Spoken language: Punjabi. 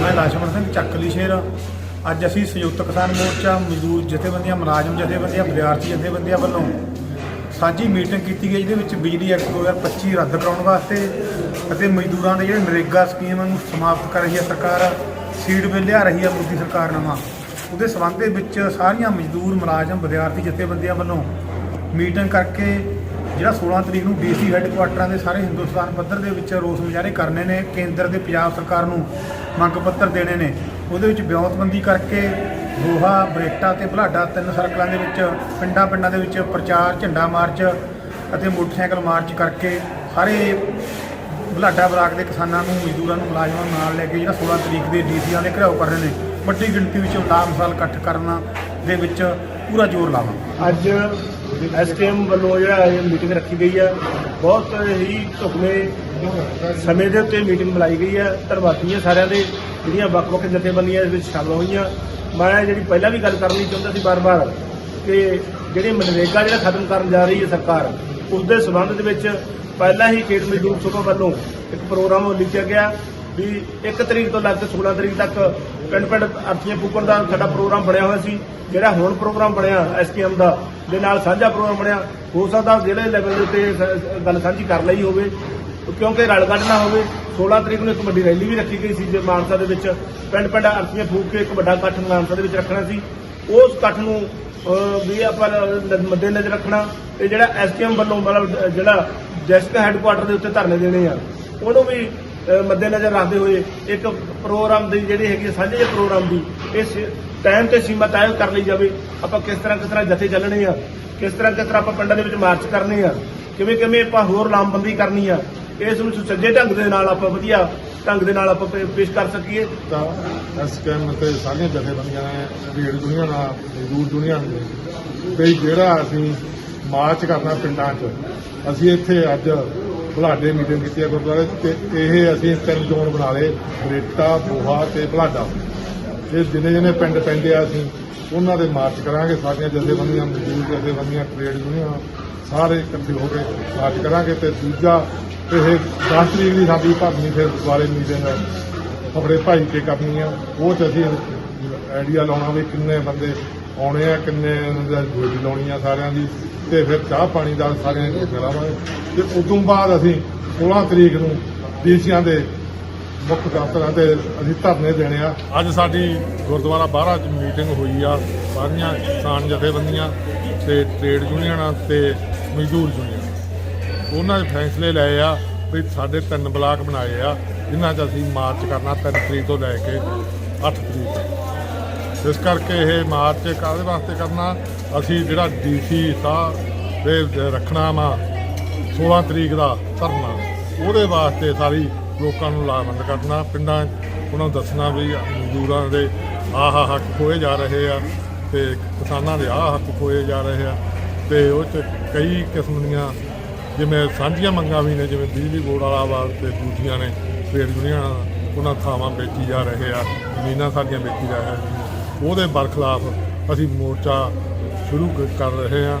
ਮੈਂ ਲਾਸ਼ਮਣ ਸਿੰਘ ਚੱਕਲੀ ਸ਼ੇਰ। ਅੱਜ ਅਸੀਂ ਸੰਯੁਕਤ ਕਿਸਾਨ ਮੋਰਚਾ, ਮਜ਼ਦੂਰ ਜਥੇਬੰਦੀਆਂ, ਮੁਲਾਜ਼ਮ ਜਥੇਬੰਦੀਆਂ, ਵਿਦਿਆਰਥੀ ਜਥੇਬੰਦੀਆਂ ਵੱਲੋਂ ਸਾਂਝੀ ਮੀਟਿੰਗ ਕੀਤੀ ਗਈ, ਜਿਹਦੇ ਵਿੱਚ ਬਿਜਲੀ ਐਕਟ 2025 ਰੱਦ ਕਰਾਉਣ ਵਾਸਤੇ ਅਤੇ ਮਜ਼ਦੂਰਾਂ ਦੇ ਜਿਹੜੇ ਨਰੇਗਾ ਸਕੀਮ ਨੂੰ ਸਮਾਪਤ ਕਰ ਰਹੀ ਹੈ ਸਰਕਾਰ, ਸੀਟ ਬਿੱਲ ਲਿਆ ਰਹੀ ਹੈ ਮੋਦੀ ਸਰਕਾਰ ਨਵਾਂ। ਉਹਦੇ ਸਬੰਧ ਦੇ ਵਿੱਚ ਸਾਰੀਆਂ ਮਜ਼ਦੂਰ, ਮੁਲਾਜ਼ਮ, ਵਿਦਿਆਰਥੀ ਜਥੇਬੰਦੀਆਂ ਵੱਲੋਂ ਮੀਟਿੰਗ ਕਰਕੇ ਜਿਹੜਾ 16 ਤਰੀਕ ਨੂੰ ਡੀਸੀ ਹੈੱਡਕੁਆਟਰਾਂ ਦੇ ਸਾਰੇ ਹਿੰਦੁਸਤਾਨ ਪੱਧਰ ਦੇ ਵਿੱਚ ਰੋਸ ਮੁਜ਼ਾਹਰੇ ਕਰਨੇ ਨੇ, ਕੇਂਦਰ ਦੇ ਪੰਜਾਬ ਸਰਕਾਰ ਨੂੰ ਮੰਗ ਪੱਤਰ ਦੇਣੇ ਨੇ। ਉਹਦੇ ਵਿੱਚ ਵਿਉਂਤਬੰਦੀ ਕਰਕੇ ਦੋਹਾ ਬਰੇਟਾ ਤੇ ਬਲਾਡਾ ਤਿੰਨ ਸਰਕਲਾਂ ਦੇ ਵਿੱਚ ਪਿੰਡਾਂ ਪਿੰਡਾਂ ਦੇ ਵਿੱਚ ਪ੍ਰਚਾਰ, ਝੰਡਾ ਮਾਰਚ ਅਤੇ ਮੋਟਰਸਾਈਕਲ ਮਾਰਚ ਕਰਕੇ ਸਾਰੇ ਬਲਾਡਾ ਬਲਾਕ ਦੇ ਕਿਸਾਨਾਂ ਨੂੰ, ਮਜ਼ਦੂਰਾਂ ਨੂੰ ਮੁਲਾਜ਼ਮਾਂ ਨੂੰ ਨਾਲ ਲੈ ਕੇ ਜਿਹੜਾ 16 ਤਰੀਕ ਦੇ ਡੀਸੀਆਂ ਦੇ ਘਰਾਓ ਕਰ ਰਹੇ ਨੇ। ਵੱਡੀ ਗਿਣਤੀ ਵਿੱਚ ਲਾਮਸਾਲ ਇਕੱਠ ਕਰਨਾ ਦੇ ਵਿੱਚ ਪੂਰਾ ਜ਼ੋਰ ਲਾਵਾਂ ਅੱਜ ਐਸਟੀਐਮ ਵੱਲੋਂ ਜਿਹੜਾ ਇਹ ਮੀਟਿੰਗ ਰੱਖੀ ਗਈ ਹੈ, ਬਹੁਤ ਹੀ ਢੁਕਵੇਂ ਸਮੇਂ ਦੇ ਉੱਤੇ ਮੀਟਿੰਗ ਬੁਲਾਈ ਗਈ ਹੈ। ਧੰਨਵਾਦੀ ਹਾਂ ਸਾਰਿਆਂ ਦੇ, ਜਿਹੜੀਆਂ ਵੱਖ-ਵੱਖ ਜਥੇਬੰਦੀਆਂ ਇਸ ਵਿੱਚ ਸ਼ਾਮਲ ਹੋਈਆਂ। ਮੈਂ ਜਿਹੜੀ ਪਹਿਲਾਂ ਵੀ ਗੱਲ ਕਰਨੀ ਚਾਹੁੰਦਾ ਸੀ ਬਾਰ-ਬਾਰ, ਕਿ ਜਿਹੜੀ ਮਨਰੇਗਾ ਜਿਹੜਾ ਖਤਮ ਕਰਨ ਜਾ ਰਹੀ ਹੈ ਸਰਕਾਰ ਉਸ ਦੇ ਸਬੰਧ ਦੇ ਵਿੱਚ ਪਹਿਲਾਂ ਹੀ ਖੇਤ ਮਜ਼ਦੂਰ ਸਭਾ ਵੱਲੋਂ ਇੱਕ ਪ੍ਰੋਗਰਾਮ ਲਿਖਿਆ ਗਿਆ। ਵੀ 1 ਤਰੀਕ ਤੋਂ ਲੈ ਕੇ 16 ਤਰੀਕ ਤੱਕ ਪਿੰਡ ਪਿੰਡ ਅਰਥੀਆਂ ਫੂਕਣ ਦਾ ਸਾਡਾ ਪ੍ਰੋਗਰਾਮ ਬਣਿਆ ਹੋਇਆ ਸੀ, ਜਿਹੜਾ ਹੁਣ ਪ੍ਰੋਗਰਾਮ ਬਣਿਆ ਐਸਕੇਐਮ ਦਾ, ਦੇ ਨਾਲ ਸਾਂਝਾ ਪ੍ਰੋਗਰਾਮ ਬਣਿਆ। ਹੋ ਸਕਦਾ ਜ਼ਿਲ੍ਹੇ ਲੈਵਲ ਦੇ ਉੱਤੇ ਗੱਲ ਸਾਂਝੀ ਕਰ ਲਈ ਹੋਵੇ, ਕਿਉਂਕਿ ਰਲ ਕੱਢ ਹੋਵੇ 16 ਤਰੀਕ ਨੂੰ ਇੱਕ ਵੱਡੀ ਰੈਲੀ ਵੀ ਰੱਖੀ ਗਈ ਸੀ ਜੇ ਮਾਨਸਾ ਦੇ ਵਿੱਚ। ਪਿੰਡ ਪਿੰਡ ਅਰਥੀਆਂ ਫੂਕ ਕੇ ਇੱਕ ਵੱਡਾ ਇਕੱਠ ਮਾਨਸਾ ਦੇ ਵਿੱਚ ਰੱਖਣਾ ਸੀ। ਉਸ ਇਕੱਠ ਨੂੰ ਵੀ ਆਪਾਂ ਮੱਦੇ ਨਜ਼ਰ ਰੱਖਣਾ ਤੇ ਜਿਹੜਾ ਐਸਕੇਐਮ ਵੱਲੋਂ ਮਤਲਬ, ਜਿਹੜਾ ਜੈਸਕਾ ਹੈੱਡਕੁਆਟਰ ਦੇ ਉੱਤੇ ਧਰਨੇ ਦੇਣੇ ਆ, ਉਹਨੂੰ ਵੀ ਮੱਦੇਨਜ਼ਰ ਰੱਖਦੇ ਹੋਏ ਇੱਕ ਪ੍ਰੋਗਰਾਮ ਦੀ ਜਿਹੜੀ ਹੈਗੀ ਹੈ, ਸਾਂਝੇ ਜਿਹੇ ਪ੍ਰੋਗਰਾਮ ਦੀ ਇਸ ਟਾਈਮ ਤੇ ਸੀਮਾ ਤੈਅ ਕਰ ਲਈ ਜਾਵੇ। ਆਪਾਂ ਕਿਸ ਤਰ੍ਹਾਂ ਕਿਸ ਤਰ੍ਹਾਂ ਜਥੇ ਚੱਲਣੇ ਆ ਕਿਸ ਤਰ੍ਹਾਂ ਕਿਸ ਤਰ੍ਹਾਂ ਆਪਾਂ ਪਿੰਡਾਂ ਦੇ ਵਿੱਚ ਮਾਰਚ ਕਰਨੇ ਆ ਕਿਵੇਂ ਕਿਵੇਂ ਆਪਾਂ ਹੋਰ ਲਾਮਬੰਦੀ ਕਰਨੀ ਆ ਇਸ ਨੂੰ ਸੁਚੱਜੇ ਢੰਗ ਦੇ ਨਾਲ ਆਪਾਂ ਵਧੀਆ ਢੰਗ ਦੇ ਨਾਲ ਆਪਾਂ ਪੇਸ਼ ਕਰ ਸਕੀਏ। ਤਾਂ ਐਸਕੇਐਮ ਤੇ ਸਾਰੀਆਂ ਜਥੇਬੰਦੀਆਂ ਨੇ ਭੀੜ ਦੁਨੀਆ ਨਾਲ ਮਜ਼ਦੂਰ ਦੁਨੀਆ ਨੇ ਵੀ ਜਿਹੜਾ ਅਸੀਂ ਮਾਰਚ ਕਰਨਾ ਪਿੰਡਾਂ 'ਚ ਅਸੀਂ ਇੱਥੇ ਅੱਜ ਬੁਲਾਡੇ ਮੀਟਿੰਗ ਕੀਤੀ ਹੈ ਗੁਰਦੁਆਰੇ 'ਚ ਤੇ ਇਹ ਅਸੀਂ ਤਿੰਨ ਜ਼ੋਨ ਬਣਾ ਲਏ ਰੇਟਾ ਬੋਹਾ ਤੇ ਬੁਲਾਡਾ ਇਹ ਜਿੰਨੇ ਜਿੰਨੇ ਪਿੰਡ ਪੈਂਦੇ ਆ ਅਸੀਂ, ਉਹਨਾਂ ਦੇ ਮਾਰਚ ਕਰਾਂਗੇ ਸਾਰੀਆਂ ਜਥੇਬੰਦੀਆਂ ਮਜ਼ਦੂਰ ਜਥੇਬੰਦੀਆਂ ਟ੍ਰੇਡ ਯੂਨੀਅਨ ਸਾਰੇ ਇਕੱਠੇ ਹੋ ਕੇ ਮਾਰਚ ਕਰਾਂਗੇ ਤੇ ਦੂਜਾ ਇਹ 10 ਤਰੀਕ ਦੀ ਸਾਡੀ ਭਰਨੀ ਫਿਰ ਦੁਆਰੇ ਮੀਟਿੰਗ ਆਪਣੇ ਭਾਈ ਕੇ ਕਰਨੀ ਆ, ਉਹ ਚ ਅਸੀਂ ਆਈਡੀਆ ਲਾਉਣਾ ਵੀ ਕਿੰਨੇ ਬੰਦੇ ਆਉਣੇ ਆ, ਕਿੰਨੇ ਦਾ ਡਿਊਟੀ ਲਾਉਣੀ ਆ ਸਾਰਿਆਂ ਦੀ, ਤੇ ਫਿਰ ਚਾਹ ਪਾਣੀ ਦਾ ਸਾਰਿਆਂ ਨੂੰ ਕਰਾਵਾਂਗੇ ਤੇ ਤੋਂ ਬਾਅਦ ਅਸੀਂ 16 ਤਰੀਕ ਨੂੰ ਡੀਸੀਆਂ ਦੇ ਮੁੱਖ ਦਫ਼ਤਰਾਂ ਤੇ ਅਸੀਂ ਧਰਨੇ ਦੇਣੇ ਆ। ਅੱਜ ਸਾਡੀ ਗੁਰਦੁਆਰਾ ਬਾਹਰਾ ਚ ਮੀਟਿੰਗ ਹੋਈ ਆ, ਸਾਰੀਆਂ ਕਿਸਾਨ ਜਥੇਬੰਦੀਆਂ ਤੇ ਟ੍ਰੇਡ ਯੂਨੀਅਨਾਂ ਤੇ ਮਜ਼ਦੂਰ ਯੂਨੀਅਨ। ਉਹਨਾਂ ਦੇ ਫੈਸਲੇ ਲਏ ਆ ਵੀ ਸਾਡੇ ਤਿੰਨ ਬਲਾਕ ਬਣਾਏ ਆ, ਜਿਨ੍ਹਾਂ 'ਚ ਅਸੀਂ ਮਾਰਚ ਕਰਨਾ 3 ਤਰੀਕ ਤੋਂ ਲੈ ਕੇ 8 ਤਰੀਕ। ਤੱਕ ਇਸ ਕਰਕੇ ਇਹ ਮਾਰਚ ਕਾਹਦੇ ਵਾਸਤੇ ਕਰਨਾ? ਅਸੀਂ ਜਿਹੜਾ ਡੀਸੀ ਸਾਹਿਬ ਦੇ ਰੱਖਣਾ ਵਾ 16 ਤਰੀਕ ਦਾ ਧਰਨਾ, ਉਹਦੇ ਵਾਸਤੇ ਸਾਰੀ ਲੋਕਾਂ ਨੂੰ ਲਾਭਬੰਦ ਕਰਨਾ। ਪਿੰਡਾਂ ਉਹਨਾਂ ਨੂੰ ਦੱਸਣਾ ਵੀ ਮਜ਼ਦੂਰਾਂ ਦੇ ਆਹ ਹੱਕ ਖੋਏ ਜਾ ਰਹੇ ਆ ਤੇ ਕਿਸਾਨਾਂ ਦੇ ਆਹ ਹੱਕ ਖੋਏ ਜਾ ਰਹੇ ਆ ਤੇ ਉਹ 'ਚ ਕਈ ਕਿਸਮ ਦੀਆਂ ਜਿਵੇਂ ਸਾਂਝੀਆਂ ਮੰਗਾਂ ਵੀ ਨੇ, ਜਿਵੇਂ ਬਿਜਲੀ ਬੋਰਡ ਵਾਲਾ ਵਾ ਤੇ ਦੂਜੀਆਂ ਨੇ, ਟ੍ਰੇਡ ਯੂਨੀਅਨ, ਉਹਨਾਂ ਥਾਵਾਂ ਵੇਚੀ ਜਾ ਰਹੇ ਆ, ਜ਼ਮੀਨਾਂ ਸਾਡੀਆਂ ਵੇਚੀ ਜਾ ਰਹੀਆਂ ਉਹਦੇ ਬਰਖਲਾਫ ਅਸੀਂ ਮੋਰਚਾ ਸ਼ੁਰੂ ਕ- ਕਰ ਰਹੇ ਹਾਂ।